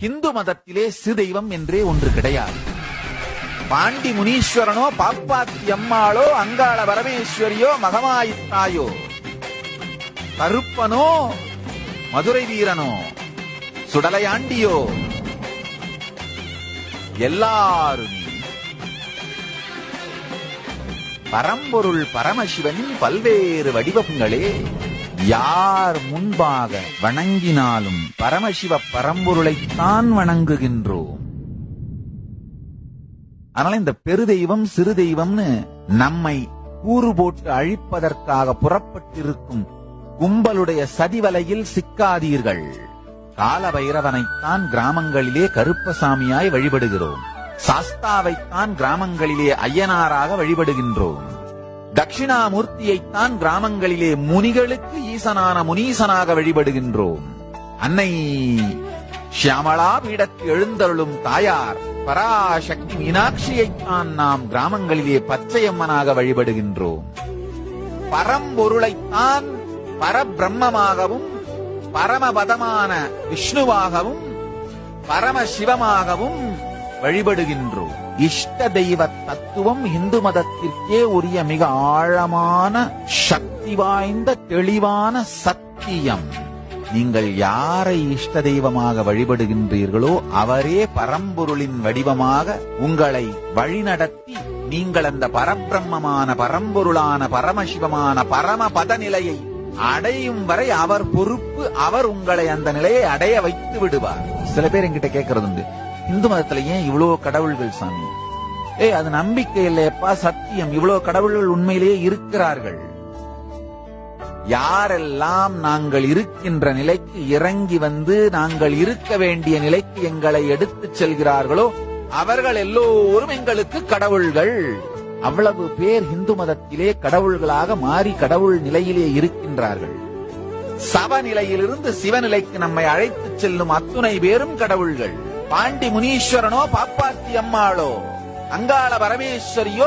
இந்து மதத்திலே சிறுதெய்வம் என்றே ஒன்று கிடையாது. பாண்டி முனீஸ்வரனோ பாப்பாத்தி அம்மாளோ அங்காள பரமேஸ்வரியோ மகமாயித்தாயோ கருப்பனோ மதுரை வீரனோ சுடலையாண்டியோ எல்லாருமே பரம்பொருள் பரமசிவனின் பல்வேறு வடிவங்களே யார் முன்பாக வணங்கினாலும் பரமசிவ பரம்பொருளைத்தான் வணங்குகின்றோம். அதனால இந்த பெருதெய்வம் சிறு தெய்வம்னு நம்மை கூறு போட்டு அழிப்பதற்காக புறப்பட்டிருக்கும் கும்பலுடைய சதிவலையில் சிக்காதீர்கள். கால பைரவனைத்தான் கிராமங்களிலே கருப்பசாமியாய் வழிபடுகிறோம். சாஸ்தாவைத்தான் கிராமங்களிலே ஐயனாராக வழிபடுகின்றோம். தட்சிணாமூர்த்தியைத்தான் கிராமங்களிலே முனிகளுக்கு ஈசனான முனீசனாக வழிபடுகின்றோம். அன்னை ஷியாமளா பீடத்து எழுந்தருளும் தாயார் பராசக்தி மீனாட்சியைத்தான் நாம் கிராமங்களிலே பச்சையம்மனாக வழிபடுகின்றோம். பரம்பொருளைத்தான் பரபிரம்மமாகவும் பரமபதமான விஷ்ணுவாகவும் பரமசிவமாகவும் வழிபடுகின்றோம். இஷ்ட தெய்வ தத்துவம் இந்து மதத்திற்கே உரிய மிக ஆழமான சக்தி வாய்ந்த தெளிவான சத்தியம். நீங்கள் யாரை இஷ்ட தெய்வமாக வழிபடுகின்றீர்களோ அவரே பரம்பொருளின் வடிவமாக உங்களை வழிநடத்தி நீங்கள் அந்த பரபிரம்மமான பரம்பொருளான பரமசிவமான பரமபத நிலையை அடையும் வரை அவர் பொறுப்பு அவர் உங்களை அந்த நிலையை அடைய வைத்து விடுவார். சில பேர் என்கிட்ட கேட்கறது உண்டு இந்து மதத்துல ஏன் இவ்வளவு கடவுள்கள் சாமி? ஏய் அது நம்பிக்கை இல்லையப்பா சத்தியம். இவ்வளவு கடவுள்கள் உண்மையிலேயே இருக்கிறார்கள். யாரெல்லாம் நாங்கள் இருக்கின்ற நிலைக்கு இறங்கி வந்து நாங்கள் இருக்க வேண்டிய நிலைக்கு எங்களை எடுத்துச் செல்கிறார்களோ அவர்கள் எல்லோரும் எங்களுக்கு கடவுள்கள். அவ்வளவு பேர் இந்து மதத்திலே கடவுள்களாக மாறி கடவுள் நிலையிலே இருக்கின்றார்கள். சவநிலையிலிருந்து சிவநிலைக்கு நம்மை அழைத்துச் செல்லும் அத்துணை பேரும் கடவுள்கள். பாண்டி முனீஸ்வரனோ பாப்பாத்தி அம்மாளோ அங்காள பரமேஸ்வரியோ